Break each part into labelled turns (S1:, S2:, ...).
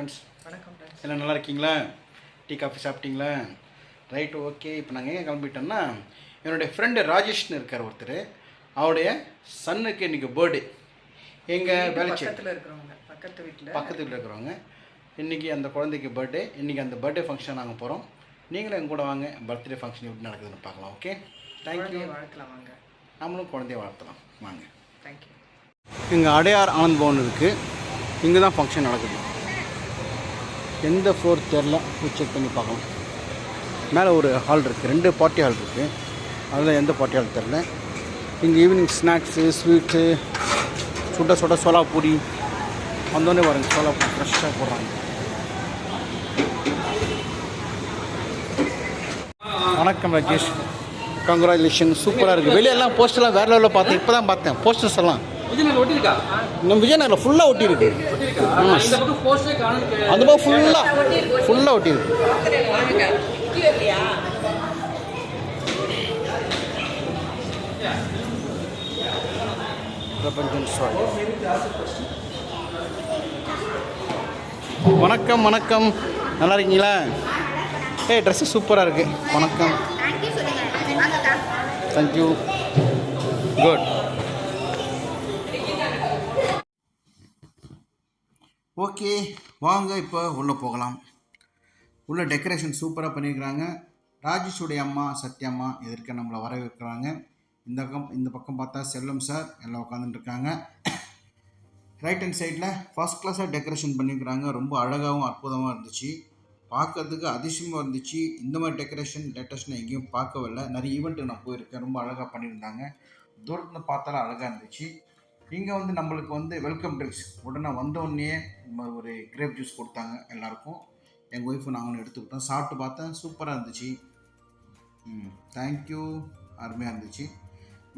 S1: Friends
S2: வணக்கம் friends
S1: எல்லாம் நல்லா இருக்கீங்களா? டீ காஃபி சாப்பிட்டீங்களா? ரைட் ஓகே இப்போ நாங்கள் எங்கே கிளம்பிட்டோம்னா என்னுடைய ஃப்ரெண்டு ராஜேஷ்னு இருக்கார் ஒருத்தர். அவருடைய சன்னுக்கு இன்றைக்கி பர்த்டே எங்கள் வேலைச்சி
S2: பக்கத்தில் இருக்கிறவங்க பக்கத்து வீட்டில்
S1: பக்கத்து வீட்டில் இருக்கிறவங்க. இன்றைக்கி அந்த குழந்தைக்கு பர்த்டே இன்றைக்கி அந்த பர்த்டே ஃபங்க்ஷன் நாங்கள் போகிறோம் நீங்களும் எங்க கூட வாங்க. பர்த்டே ஃபங்க்ஷன் எப்படி நடக்குதுன்னு பார்க்கலாம் ஓகே தேங்க்யூ
S2: வளர்க்கலாம் வாங்க.
S1: நம்மளும் குழந்தைய வளர்த்தலாம் வாங்க.
S2: தேங்க்யூ
S1: இங்கே அடையார் ஆனந்த் பவன் இருக்குது இங்கே தான் ஃபங்க்ஷன் நடக்குது. எந்த ஃப்ளோர் தெரில போய் செக் பண்ணி பார்க்கலாம். மேலே ஒரு ஹால் இருக்குது ரெண்டு பார்ட்டி ஹால் இருக்குது அதில் எந்த பார்ட்டி ஹால் தெரில இங்கே ஈவினிங் ஸ்நாக்ஸு ஸ்வீட்ஸு சுட சுட சோலா பூரி வந்தோடனே வரேங்க சோலா பூரி ஃப்ரெஷ்ஷாக போடுறாங்க. வணக்கம் ராஜேஷ். கங்க்ராச்சுலேஷன் சூப்பராக இருக்குது வெளியெல்லாம் போஸ்டர்லாம் வேறு லெவலில் பார்த்தேன் இப்போ தான் பார்த்தேன். போஸ்டர்ஸ் எல்லாம் நம்ம விஜயநகரில் ஃபுல்லாக ஒட்டி இருக்கு
S3: காணும்
S1: அந்த பக்கம் ஃபுல்லாக ஃபுல்லாக ஒட்டி இருக்கு. வணக்கம் வணக்கம். நல்லா இருக்கீங்களா? ஏய் ட்ரெஸ்ஸு சூப்பராக இருக்குது வணக்கம்.
S4: தேங்க்யூ
S1: குட் ஓகே வாங்க இப்போ உள்ளே போகலாம். உள்ள டெக்கரேஷன் சூப்பராக பண்ணியிருக்கிறாங்க ராஜேஷுடைய அம்மா சத்யம்மா எதிர்க்க நம்மளை வரவேற்கிறாங்க. இந்த பக்கம் இந்த பக்கம் பார்த்தா செல்லம் சார் எல்லாம் உட்காந்துட்டுருக்காங்க ரைட் ஹேண்ட் சைடில் ஃபர்ஸ்ட் கிளாஸாக டெக்கரேஷன் பண்ணியிருக்கிறாங்க ரொம்ப அழகாகவும் அற்புதமாக இருந்துச்சு. பார்க்கறதுக்கு அதிசயமாக இருந்துச்சு. இந்த மாதிரி டெக்கரேஷன் லேட்டஸ்ட் நான் எங்கேயும் பார்க்கவில்லை. நிறைய ஈவெண்ட்டு நான் போயிருக்கேன். ரொம்ப அழகாக பண்ணியிருந்தாங்க. தூரத்தில் பார்த்தாலும் அழகாக இருந்துச்சு. இங்கே வந்து நம்மளுக்கு வந்து வெல்கம் ட்ரிங்க்ஸ் உடனே வந்தோடனே ஒரு கிரேப் ஜூஸ் கொடுத்தாங்க எல்லாருக்கும். எங்கள் ஒய்ஃபு நாங்களும் எடுத்துக்கிட்டோம் சாப்பிட்டு பார்த்தேன். சூப்பராக இருந்துச்சு. ம் தேங்க்யூ அருமையாக இருந்துச்சு.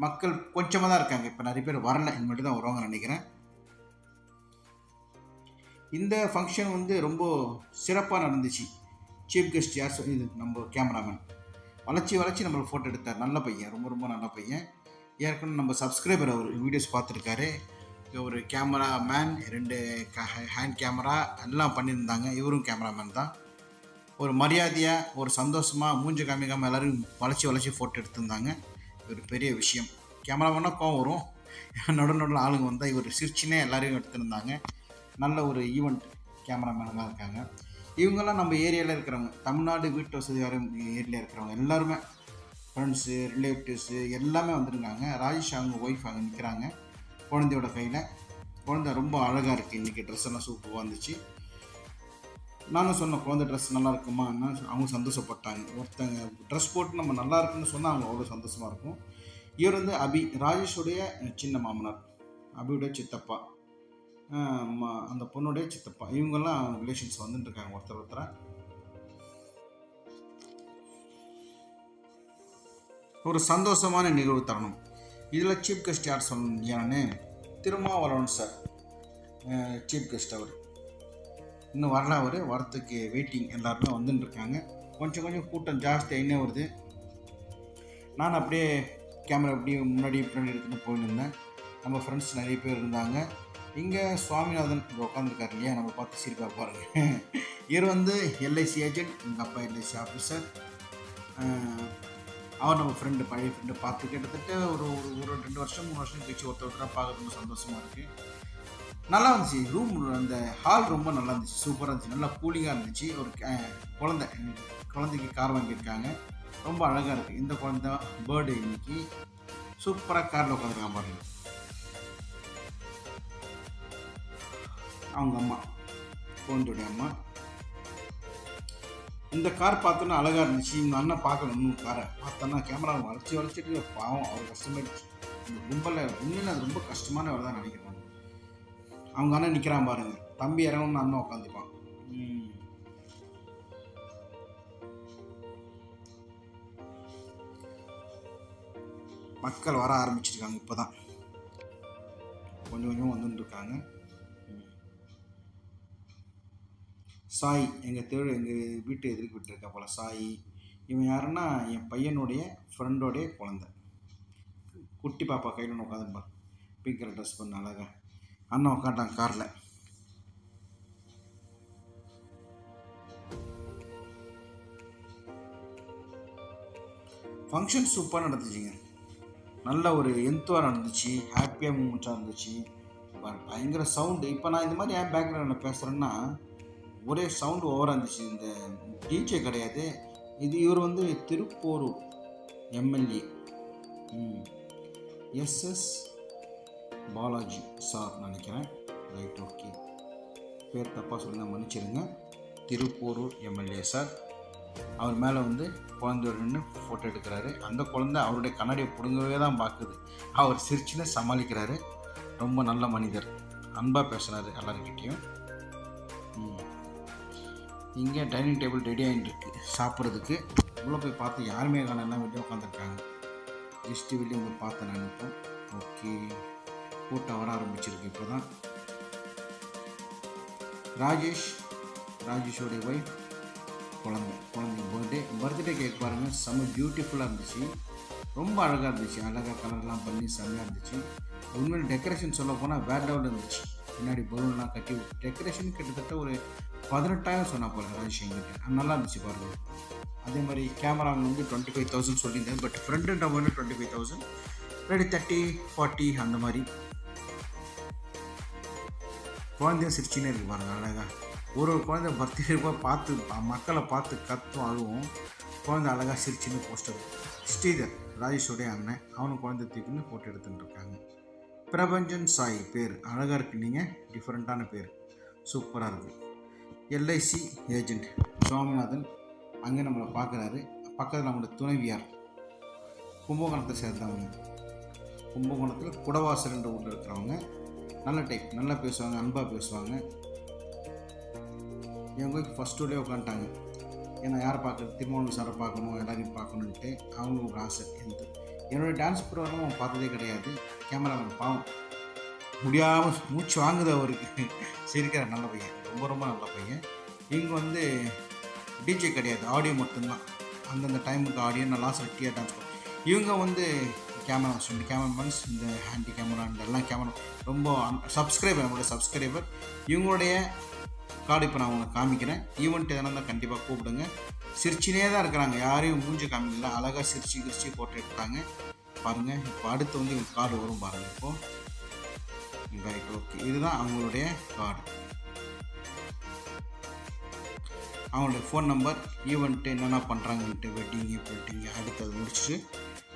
S1: மக்கள் கொஞ்சமாக தான் இருக்காங்க. இப்போ நிறைய பேர் வரல. இனிமேட்டு தான் வருவாங்க நினைக்கிறேன். இந்த ஃபங்க்ஷன் வந்து ரொம்ப சிறப்பாக நடந்துச்சு. சீஃப் கெஸ்ட் யார் இது நம்ம கேமராமேன் வளர்ச்சி வளர்ச்சி நம்மளுக்கு ஃபோட்டோ எடுத்தார். நல்ல பையன். ரொம்ப ரொம்ப நல்ல பையன். ஏற்கனவே நம்ம சப்ஸ்கிரைபர் அவர் வீடியோஸ் பார்த்துருக்காரு. ஒரு கேமரா மேன் ரெண்டு ஹேண்ட் கேமரா எல்லாம் பண்ணியிருந்தாங்க. இவரும் கேமராமேன் தான். ஒரு மரியாதையாக ஒரு சந்தோஷமாக மூஞ்ச காமிக்காமல் எல்லோரும் வளைச்சி வளைச்சி ஃபோட்டோ எடுத்திருந்தாங்க. ஒரு பெரிய விஷயம். கேமராமேனாக கோவம் வரும். நடு நடுவில் ஆளுங்க வந்தால் இவர் சிரிச்சினே எல்லோரையும் எடுத்திருந்தாங்க. நல்ல ஒரு ஈவெண்ட் கேமராமேனாக இருக்காங்க. இவங்கெல்லாம் நம்ம ஏரியாவில் இருக்கிறவங்க தமிழ்நாடு வீட்டு வசதி வர ஏரியாவில் இருக்கிறவங்க எல்லாருமே ஃப்ரெண்ட்ஸு ரிலேட்டிவ்ஸு எல்லாமே வந்திருக்காங்க. ராஜேஷ் அவங்க ஒய்ஃப் அங்கே நிற்கிறாங்க குழந்தையோட கையில். குழந்தை ரொம்ப அழகாக இருக்குது இன்றைக்கி ட்ரெஸ் எல்லாம் சூப்பராக வந்துச்சு நானும் சொன்னேன் குழந்தை ட்ரெஸ் நல்லா இருக்குமா? அவங்க சந்தோஷப்பட்டாங்க. ஒருத்தங்க ட்ரெஸ் போட்டு நம்ம நல்லா இருக்குன்னு சொன்னால் அவங்க அவ்வளோ சந்தோஷமாக இருக்கும். இவர் வந்து அபி ராஜேஷுடைய சின்ன மாமனார். அபியுடைய சித்தப்பா. அந்த பொண்ணுடைய சித்தப்பா. இவங்கெல்லாம் ரிலேஷன்ஸ் வந்துட்டு இருக்காங்க ஒருத்தர் ஒருத்தரை. ஒரு சந்தோஷமான நிகழ்வு தரணும். இதில் சீஃப் கெஸ்ட் யார் சொன்னீங்கன்னு திருமாவளவன் சார் சீஃப் கெஸ்ட் அவர். இன்னும் வரல அவர். வரத்துக்கு வெயிட்டிங் எல்லாருமே வந்துட்டு இருக்காங்க கொஞ்சம் கொஞ்சம் கூட்டம் ஜாஸ்தி வருது. நான் அப்படியே கேமரா அப்படியே முன்னாடி பின்னாடி எடுத்துகிட்டு போயிருந்தேன் நம்ம ஃப்ரெண்ட்ஸ் நிறைய பேர் இருந்தாங்க. இங்கே சுவாமிநாதன் இங்கே உட்காந்துருக்காரு இல்லையா? நம்ம பார்த்து சிரிப்பாக பாருங்க. இவர் வந்து எல்ஐசி ஏஜென்ட் எங்கள் அப்பா எல்ஐசி ஆஃபீஸர் அவர் நம்ம ஃப்ரெண்டு பழைய ஃப்ரெண்டு பார்த்து கிட்டத்தட்ட ஒரு ஒரு ஒரு ரெண்டு வருஷம் மூணு வருஷம் கழிச்சு ஒருத்தர் ஒருத்தராக பார்க்க ரொம்ப சந்தோஷமாக இருக்குது நல்லா இருந்துச்சு. ரூம் அந்த ஹால் ரொம்ப நல்லா இருந்துச்சு. சூப்பராக இருந்துச்சு. நல்லா கூலிங்காக இருந்துச்சு. ஒரு குழந்தை குழந்தைக்கு கார் வாங்கியிருக்காங்க. ரொம்ப அழகாக இருக்குது இந்த குழந்த பேர்டே இன்னைக்கு. சூப்பராக காரில் உட்காந்துருக்காங்க பாருங்க. அவங்க அம்மா குழந்தையுடைய அம்மா. இந்த கார் பார்த்தோன்னா அழகாக இருந்துச்சு. இந்த அண்ணன் பார்க்கணும் இன்னும் காரை. பார்த்தோன்னா கேமரா வளைச்சி வளைச்சிட்டு பாவம் அவர் கஷ்டமாயிடுச்சு. இந்த கும்பலில் உண்மையில அது ரொம்ப கஷ்டமான தான் நினைக்கிறேன். அவங்க அண்ணன் நிற்கிறான் பாருங்க. தம்பி இறங்கணும்னு அண்ணன் உட்காந்துப்பான் மக்கள் வர ஆரம்பிச்சிருக்காங்க இப்போ தான் கொஞ்சம் கொஞ்சம் வந்துட்டு சாய் எங்கள் தெரு எங்கள் வீட்டு எதிர்க்கு விட்டுருக்கா போல் சாய். இவன் யாருன்னா என் பையனுடைய ஃப்ரெண்டோடைய குழந்த. குட்டி பாப்பா கையில் ஒன்று உட்காந்துப்பார் பிங்க் கலர் ட்ரெஸ் பண்ண அழகாக அண்ணன் உட்காண்டான் காரில். ஃபங்க்ஷன் சூப்பராக நடந்துச்சுங்க. நல்ல ஒரு எந்தோவாக நடந்துச்சு. ஹாப்பியாக மூமெண்ட்டாக இருந்துச்சு. பயங்கர சவுண்டு இப்போ நான் இந்த மாதிரி ஏன் பேக்ரவுண்டில் பேசுகிறேன்னா ஒரே சவுண்டு ஓவராக இருந்துச்சு. இந்த டிஜே கிடையாது. இது இவர் வந்து Thiruporur MLA. SS Balaji sir நினைக்கிறேன். ரைட் ஓகே பேர் தப்பாக சொல்லுங்கள் மன்னிச்சிருங்க. Thiruporur MLA sir. அவர் மேலே வந்து குழந்தையோட நின்று ஃபோட்டோ எடுக்கிறாரு. அந்த குழந்தை அவருடைய கண்ணாடியை பிடுங்கவே தான் பார்க்குது அவர் சிரிச்சுன்னு சமாளிக்கிறாரு. ரொம்ப நல்ல மனிதர். அன்பாக பேசுகிறாரு எல்லாருக்கிட்டேயும் இங்கே டைனிங் டேபிள் ரெடி ஆகிட்டு சாப்பிட்றதுக்கு. உள்ளே போய் பார்த்து யாருமே காண எல்லாம் வெளியே உட்காந்துருக்காங்க ஜஸ்ட்டு வெளியே உங்களுக்கு பார்த்தேன் நான் இப்போ ஓகே. கூட்டம் வர ஆரம்பிச்சிருக்கு இப்போ தான் ராஜேஷ். ராஜேஷோடைய ஒய்ஃப் குழந்தை. குழந்தைங்க பர்த்டே பர்த்டே கேக் பாருங்கள் செம்ம பியூட்டிஃபுல்லாக இருந்துச்சு. ரொம்ப அழகாக இருந்துச்சு. அழகாக கலர்லாம் பண்ணி செம்மையாக இருந்துச்சு. உண்மையில டெக்கரேஷன் சொல்ல போனால் வேற அவுட் இருந்துச்சு. பின்னாடி பலூன்லாம் கட்டி டெக்கரேஷன் கிட்டத்தட்ட ஒரு பதினெட்டாயிரம் சொன்னால் போல ராஜேஷ் எங்கிட்ட நல்லா இருந்துச்சு பாருங்கள் அதே மாதிரி கேமரா வந்து டுவெண்ட்டி ஃபைவ் தௌசண்ட் சொல்லியிருந்தேன் பட் ஃப்ரண்ட் வந்து twenty five thousand ready thirty forty அந்த மாதிரி. குழந்தைய சிரிச்சின்னு இருக்கு பாருங்கள் அழகா. ஒரு ஒரு குழந்தை பர்த்டே பார்த்து மக்களை பார்த்து கத்தும் அழுவும் குழந்தை அழகாக சிரிச்சுன்னு போஸ்டர் ஸ்ரீதர் ராஜேஷோடைய அண்ணன் அவனும் குழந்தை தூக்கின்னு ஃபோட்டோ எடுத்துகிட்டு இருக்காங்க. பிரபஞ்சன் சாய் பேர். அழகாக இருக்கு நீங்கள் டிஃப்ரெண்ட்டான பேர். சூப்பராக இருக்குது எல்ஐசி ஏஜெண்ட் சுவாமிநாதன் அங்கே நம்மளை பார்க்குறாரு பக்கத்தில் நம்மளோட துணைவியார் கும்பகோணத்தை சேர்ந்தவங்க. கும்பகோணத்தில் குடவாசல்ன்ற ஊரில் இருக்கிறவங்க. நல்ல டைப் நல்லா பேசுவாங்க அன்பாக பேசுவாங்க. என் கோயிலுக்கு ஃபஸ்ட் டூலே உட்காந்துட்டாங்க. ஏன்னா யாரை பார்க்குறது? திருமணம் சாரை பார்க்கணும் எல்லாரையும் பார்க்கணுன்ட்டு அவங்களுக்கு ஒரு ஆசை. எனக்கு என்னோடய டான்ஸ் ப்ரோக்ராம் அவன் பார்த்ததே கிடையாது. கேமராமேன் பாவம். முடியாமல் மூச்சு வாங்குது அவருக்கு. சிரிக்கிற நல்ல பையன். ரொம்ப ரொம்ப நல்ல பையன். இவங்க வந்து டிஜே கிடையாது. ஆடியோ மட்டும்தான். அந்தந்த டைமுக்கு ஆடியோ நல்லா செட்டியாக டான்ஸ் பண்ணும் இவங்க வந்து கேமரா ரெண்டு கேமராமேன்ஸ் இந்த ஹேண்டி கேமரா இந்த எல்லாம் கேமரா ரொம்ப சப்ஸ்கிரைபர் நம்மளோட சப்ஸ்கிரைபர் இவங்களுடைய கார்டு இப்போ நான் உங்களுக்கு காமிக்கிறேன். ஈவெண்ட் எதனா இருந்தால் கண்டிப்பாக கூப்பிடுங்க. சிரிச்சினே தான் இருக்கிறாங்க. யாரையும் மூஞ்சி காமிக்கல. அழகாக சிரிச்சு கிரிச்சு போட்டு எடுத்தாங்க. பாருங்கள் இப்போ அடுத்து வந்து இவங்க கார்டு வரும் பாருங்கள் இப்போது ரைட் ஓகே இதுதான் அவங்களுடைய கார்டு அவங்களுடைய ஃபோன் நம்பர் ஈவெண்ட்டு என்னென்ன பண்ணுறாங்கன்ட்டு வெட்டிங்கு வெட்டிங்கு அடுத்தது முடிச்சுட்டு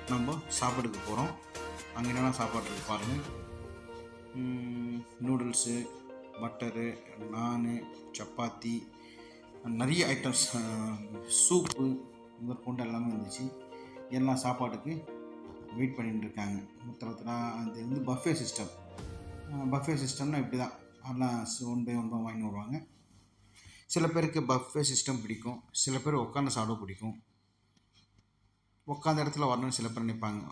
S1: நம்ம சாப்பாடுக்கு போகிறோம் அங்கே என்னென்ன சாப்பாடு இருக்கு பாருங்கள் நூடுல்ஸு பட்டரு நான் சப்பாத்தி நிறைய ஐட்டம்ஸ் சூப்பு முதற்கொண்டு எல்லாமே இருந்துச்சு எல்லாம் சாப்பாட்டுக்கு வெயிட் பண்ணிட்டு இருக்காங்க மொத்தத்தில் அது வந்து பஃபே சிஸ்டம் பஃபே சிஸ்டம்னா இப்படி தான் எல்லாம் ஒன் பை ஒன் தான் வாங்கி வருவாங்க. சில பேருக்கு பஃபே சிஸ்டம் பிடிக்கும். சில பேர் உட்காந்து சாப்பிட பிடிக்கும். உட்காந்த இடத்துல வரணும்னு சில பேர் நினைப்பாங்க.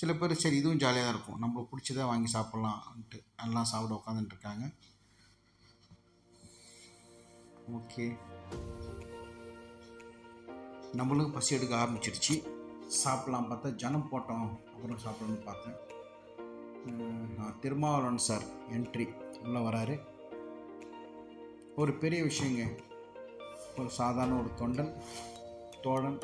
S1: சில பேர் சரி இதுவும் ஜாலியாக தான் இருக்கும். நம்மளுக்கு பிடிச்சதை வாங்கி சாப்பிட்லான்ட்டு நல்லா சாப்பிட உட்காந்துட்டு இருக்காங்க ஓகே நம்மளும் பசி எடுக்க ஆரம்பிச்சிருச்சு. சாப்பிட்லாம் பார்த்தா ஜனம் போட்டோம் அப்புறம் சாப்பிடணும்னு பார்த்தேன். நான் திருமாவளவன் சார் என்ட்ரி உள்ளே வராரு. ஒரு பெரிய விஷயங்க. ஒரு சாதாரண ஒரு தொண்டன் தோழன்.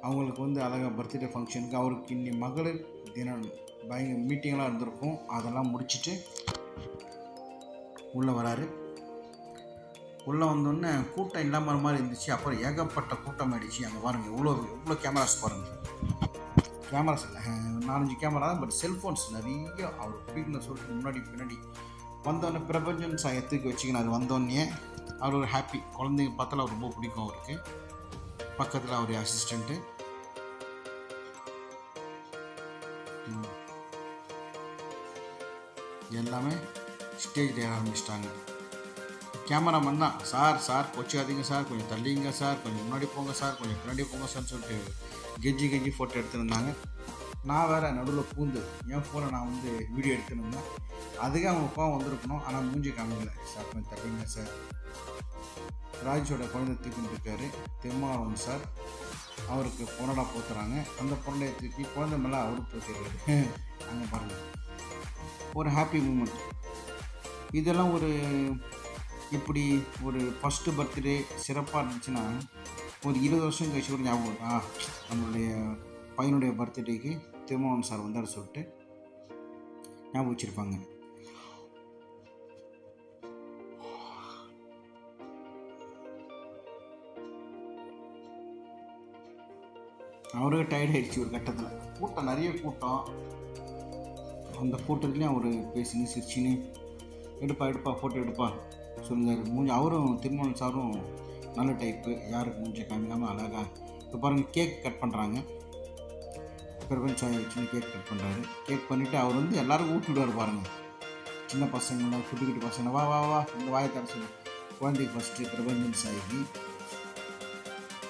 S1: அவங்களுக்கு வந்து அழகாக பர்த்டே ஃபங்க்ஷனுக்கு அவருக்கு இன்னி மகளிர் தினம். பயங்கர மீட்டிங்லாம் இருந்திருக்கும். அதெல்லாம் முடிச்சுட்டு உள்ளே வராரு. உள்ளே வந்தோடனே கூட்டம் இல்லாமல் மாதிரி இருந்துச்சு. அப்புறம் ஏகப்பட்ட கூட்டம் ஆயிடுச்சு. அங்கே பாருங்கள் இவ்வளோ இவ்வளோ கேமராஸ் பாருங்கள் கேமராஸ் இல்லை. நாலஞ்சு கேமரா தான் பட் செல்ஃபோன்ஸ் நிறைய அவர் பிடிக்கணும் சொல்லிட்டு முன்னாடி பின்னாடி வந்தோடனே பிரபஞ்சன் சாயை தூக்கி அது வந்தோடனே அவர் ஒரு ஹாப்பி குழந்தைங்க பார்த்தால அவர் ரொம்ப பிடிக்கும் அவருக்கு. பக்கத்தில் அவர் அசிஸ்டண்ட்டு எல்லாமே ஸ்டேஜ் ஏற ஆரம்பிச்சிட்டாங்க. கேமராமேன் தான். சார் சார் கொச்சாதீங்க சார். கொஞ்சம் தள்ளிங்க சார். கொஞ்சம் முன்னாடி போங்க சார். கொஞ்சம் பின்னாடி போங்க சார்னு சொல்லிட்டு கெஞ்சி கெஞ்சி ஃபோட்டோ எடுத்துருந்தாங்க. நான் வேறு நடுவில் பூந்து என் ஃபோனை நான் வந்து வீடியோ எடுத்துருந்தேன் அதுக்கே அவங்க கோவம் வந்திருக்கணும். ஆனால் மூஞ்சி காமிக்கல. சார் கொஞ்சம் தள்ளிங்க சார். ராஜோட குழந்தை தூக்கிட்டு இருக்காரு திருமாவளவன் சார். அவருக்கு பொன்னடா போத்துறாங்க. அந்த பொருளை தூக்கி குழந்தை மேலே அவரு போத்திடுறாரு அங்கே பாருங்கள் ஒரு ஹாப்பி மூமெண்ட் இதெல்லாம் ஒரு இப்படி ஒரு ஃபஸ்ட்டு பர்த்டே சிறப்பாக இருந்துச்சுன்னா ஒரு இருபது வருஷம் கழிச்சு கூட ஞாபகம் இருக்கா நம்மளுடைய பையனுடைய பர்த்டேக்கு திருமணம் சார் வந்தார் சொல்லிட்டு ஞாபகம் வச்சுருப்பாங்க. அவருக்கு டயர்ட் ஆயிடுச்சு ஒரு கட்டத்தில். கூட்டம் நிறைய கூட்டம். அந்த கூட்டத்துலேயும் அவர் பேசினு சிரிச்சின்னு எடுப்பா எடுப்பா ஃபோட்டோ எடுப்பா. சொல்லுங்க. மூஞ்சி அவரும் திருமணம் சாரும் நல்ல டைப்பு யாருக்கு மூஞ்சி காமிக்காமல் அழகா இப்போ பாருங்கள் கேக் கட் பண்ணுறாங்க பிரபஞ்ச சாய் கேக் கட் பண்ணுறாரு கேக் பண்ணிவிட்டு அவர் வந்து எல்லாருக்கும் ஊட்டி விடுவார் பாருங்கள் சின்ன பசங்களாம் குட்டி குட்டி பசங்க. வா வா வா இந்த வாயை தர சொல்லு. குழந்தைக்கு ஃபஸ்ட்டு பிரபஞ்சன் சாய்க்கு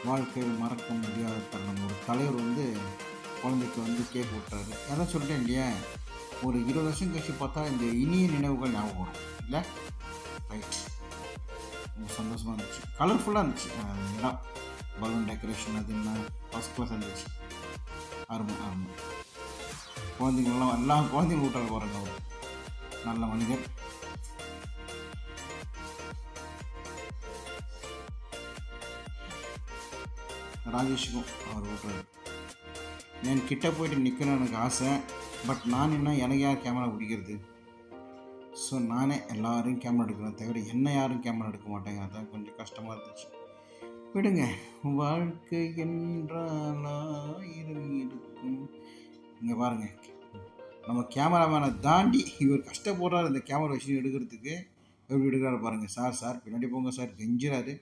S1: வாழ்க்கையில் மறக்க முடியாத தருணம். ஒரு தலைவர் வந்து குழந்தைக்கு வந்து கேக் விட்டுறாரு அதான் சொல்லிட்டேன் இல்லையா? ஒரு இருபது வருஷம் கழிச்சு பார்த்தா இந்த இனிய நினைவுகள் ஞாபகம் வரும். இல்லை? ரைட் ரொம்ப சந்தோஷமாக இருந்துச்சு கலர்ஃபுல்லாக இருந்துச்சு இடம் பலூன் டெக்கரேஷன் அது என்ன ஃபஸ்ட் கிளாஸ் இருந்துச்சு அருமை அருமை குழந்தைங்களெலாம் எல்லா குழந்தைங்க விட்டாரு போகிறாங்க அவர் நல்ல மனிதர் ராஜேஷுக்கும் அவர் விட்டாரு நான் கிட்ட போயிட்டு நிற்கணும் எனக்கு ஆசை பட் நான் என்ன எனக்கு யார் கேமரா பிடிக்கிறது ஸோ நானே எல்லோரும் கேமரா எடுக்கிறேன் தவிர என்ன யாரும் கேமரா எடுக்க மாட்டேங்க. அதான் கொஞ்சம் கஷ்டமாக இருந்துச்சு. விடுங்க. வாழ்க்கை என்றாலும் இருக்கும். இங்கே பாருங்கள் நம்ம கேமராமேனை தாண்டி இவர் கஷ்டப்படுறாரு இந்த கேமரா வச்சு எடுக்கிறதுக்கு. எப்படி எடுக்கிறாரு பாருங்கள் சார் சார் பின்னாடி போங்க சார். கெஞ்சுறாரு.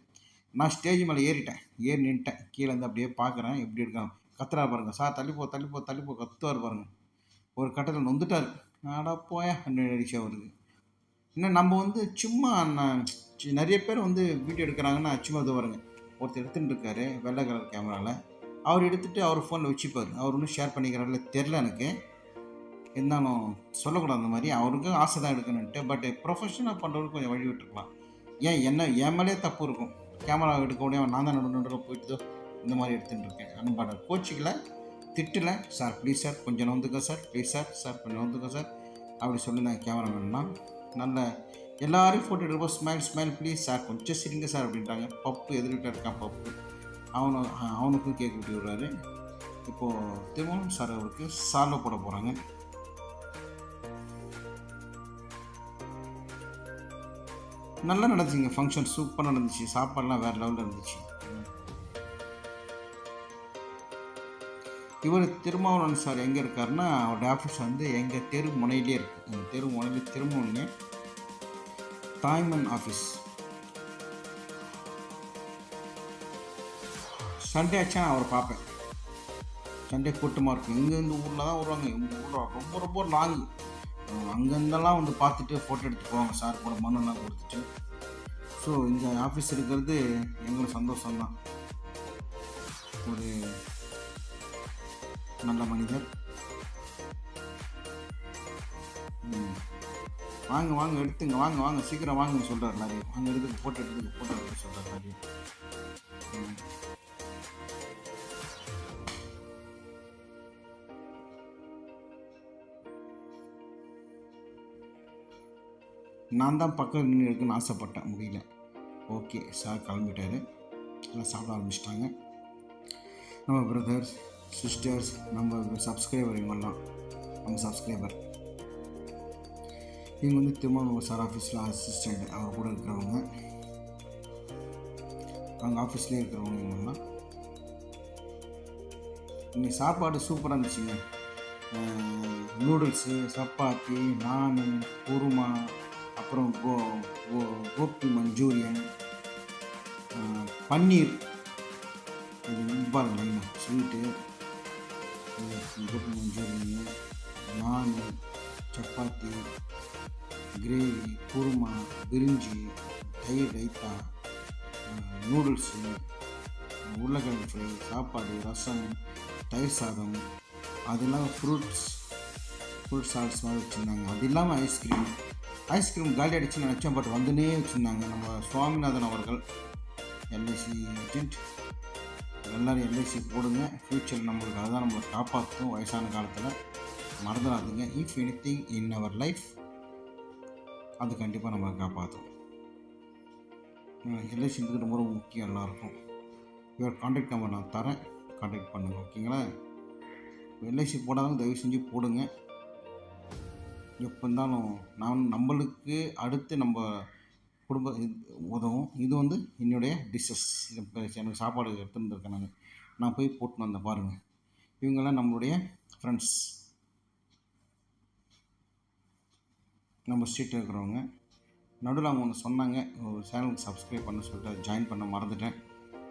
S1: நான் ஸ்டேஜ் மேலே ஏறிட்டேன். ஏறி நின்ட்டேன். கீழே இருந்து அப்படியே பார்க்குறேன். எப்படி இருக்கான். கத்துறா பாருங்க. சார் தள்ளிப்போ தள்ளிப்போ தள்ளிப்போ கத்துவார் பாருங்க. ஒரு கட்டத்தில் நொந்துட்டார். ஆடா போயா? அடிச்சு அவருக்கு. இன்னும் நம்ம வந்து சும்மா நான் நிறைய பேர் வந்து வீடியோ எடுக்கிறாங்கன்னா சும்மா இது வருங்க ஒருத்தர் எடுத்துகிட்டு இருக்காரு வெள்ளை கலர் கேமராவில் அவர் எடுத்துகிட்டு அவர் ஃபோனில் வச்சுப்பார். அவர் ஒன்றும் ஷேர் பண்ணிக்கிறாரில்ல தெரில எனக்கு. இருந்தாலும் சொல்லக்கூடாது அந்த மாதிரி. அவருக்கும் ஆசை தான் எடுக்கணுன்ட்டு பட் ப்ரொஃபஷனாக பண்ணுறவருக்கு கொஞ்சம் வழி விட்டுருக்கலாம். ஏன் என்ன என் மேலே தப்பு இருக்கும். கேமரா எடுக்க முடியாம நான் தான் நடு நடுவில் போயிட்டு இந்த மாதிரி எடுத்துகிட்டு இருக்கேன். அனுப்பாட கோச்சிக்கல திட்டல. சார் ப்ளீஸ் சார் கொஞ்சம் நோந்துக்க சார் ப்ளீஸ் சார் சார் கொஞ்சம் நோந்துக்க சார் அப்படி சொல்லி நான் கேமரா வேணும்னா நல்ல எல்லாரையும் ஃபோட்டோ எடுப்போம் ஸ்மைல் ஸ்மைல் ப்ளீஸ் சார் கொஞ்சம் சிரிங்க சார் அப்படின்ட்டாங்க பப்பு எதிர்கிட்ட இருக்கான் பப்பு. அவனு அவனுக்கும் கேக் விட்டு விடுறாரு. இப்போது திருமணம் சார் அவருக்கு சால்வை போட போகிறாங்க நல்லா நடந்துச்சுங்க ஃபங்க்ஷன் சூப்பராக நடந்துச்சு. சாப்பாடுலாம் வேறு லெவலில் இருந்துச்சு. இவர் திருமாவளவன் சார் எங்கே இருக்காருன்னா அவருடைய ஆஃபீஸ் வந்து எங்கள் தெரு முனையிலே இருக்குது அந்த தெரு முனையிலே திருமணம்னு தாய்மன் ஆஃபீஸ் சண்டே ஆச்சா நான் அவரை பார்ப்பேன். சண்டே கூட்டமாக இருக்கும். இங்கே இந்த ஊரில் தான் வருவாங்க. எங்கள் ஊரில் ரொம்ப ரொம்ப லாங் அங்கேருந்தெல்லாம் வந்து பார்த்துட்டு ஃபோட்டோ எடுத்து போவாங்க. சார் கூட மனுலாம் கொடுத்துட்டு. ஸோ இந்த ஆஃபீஸ் இருக்கிறது எங்களுக்கு சந்தோஷம்தான். ஒரு நல்ல மனிதர். வாங்க வாங்க எடுத்துங்க வாங்க வாங்க சீக்கிரம் வாங்கன்னு சொல்கிறார் நிறைய வாங்க எடுத்துங்க ஃபோட்டோ எடுத்துங்க ஃபோட்டோ எடுத்து சொல்கிறார் நிறைய நான் தான் பக்கம் நின்று இருக்குன்னு ஆசைப்பட்டேன் முடியல. ஓகே சார் கிளம்பிட்டாரு. எல்லாம் சாப்பிட ஆரம்பிச்சிட்டாங்க. நம்ம பிரதர்ஸ் சிஸ்டர்ஸ் நம்ம சப்ஸ்கிரைபர் இவங்கெல்லாம். நம்ம சப்ஸ்கிரைபர் இவங்க வந்து திருமணம் சார் ஆஃபீஸில் அசிஸ்டண்ட் அவர் கூட இருக்கிறவங்க. அவங்க ஆஃபீஸ்லேயே இருக்கிறவங்க இவங்கெல்லாம் இன்னைக்கு சாப்பாடு சூப்பராக இருந்துச்சுங்க. நூடுல்ஸு சப்பாத்தி நான் குருமா அப்புறம் கோ கோ கோபி மஞ்சூரியன் பன்னீர். இது பாருங்க ஸ்வீட்டு கோபி மஞ்சூரியன் நான் சப்பாத்தி கிரேவி குருமா பிரிஞ்சி தயிர் ரைத்தா நூடுல்ஸு உருளைக்கிழங்கு ஃப்ரை சாப்பாடு ரசம் தயிர் சாதம் அதெல்லாம் ஃப்ரூட்ஸ் ஃப்ரூட் சால்ஸ் மாதிரி வச்சுருந்தாங்க. அது இல்லாமல் ஐஸ்கிரீம் ஐஸ்கிரீம் காலி அடிச்சு நினச்சோம் பட் வந்துனே வச்சுருந்தாங்க. நம்ம சுவாமிநாதன் அவர்கள் எல்ஐசி ஏஜென்ட் எல்லோரும் எல்ஐசி போடுங்க. ஃப்யூச்சர் நம்மளுக்கு அதுதான் நம்மளை காப்பாற்றும் வயசான காலத்தில். மறந்துடாதீங்க. If anything in our life அது கண்டிப்பாக நம்ம காப்பாற்றும் எல்ஐசின்றது ரொம்ப ரொம்ப முக்கியம் எல்லாருக்கும். இவர் காண்டாக்ட் நம்பர் நான் தரேன். காண்டாக்ட் பண்ணுங்கள் ஓகேங்களா எல்ஐசி போடாதவங்க தயவு செஞ்சு போடுங்க. எப்போ இருந்தாலும் நான் நம்மளுக்கு அடுத்து நம்ம குடும்ப இது உதவும். இது வந்து என்னுடைய டிஷ்ஷஸ் எனக்கு சாப்பாடு எடுத்துருந்துருக்கேன் நான். நான் போய் போட்டுன்னு வந்தேன் பாருங்கள் இவங்கெல்லாம் நம்மளுடைய ஃப்ரெண்ட்ஸ் நம்ம ஸ்ட்ரீட்டில் இருக்கிறவங்க நடுவில் அவங்க ஒன்று சொன்னாங்க ஒரு சேனலுக்கு சப்ஸ்கிரைப் பண்ண சொல்லிட்டு ஜாயின் பண்ண மறந்துட்டேன்.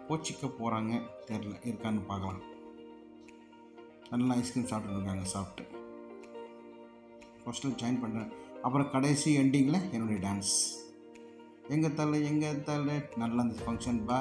S1: போச்சிக்க போகிறாங்க தெரில இருக்கான்னு பார்க்கலாம். நல்லா ஐஸ்கிரீம் சாப்பிட்டுட்டு சாப்பிட்டு. ஃபஸ்ட்டில் ஜாயின் பண்ணுறேன் அப்புறம் கடைசி எண்டிங்கில் என்னுடைய டான்ஸ் எங்கள் தலை எங்கள் தலை நல்லா இருந்துச்சு ஃபங்க்ஷன் பா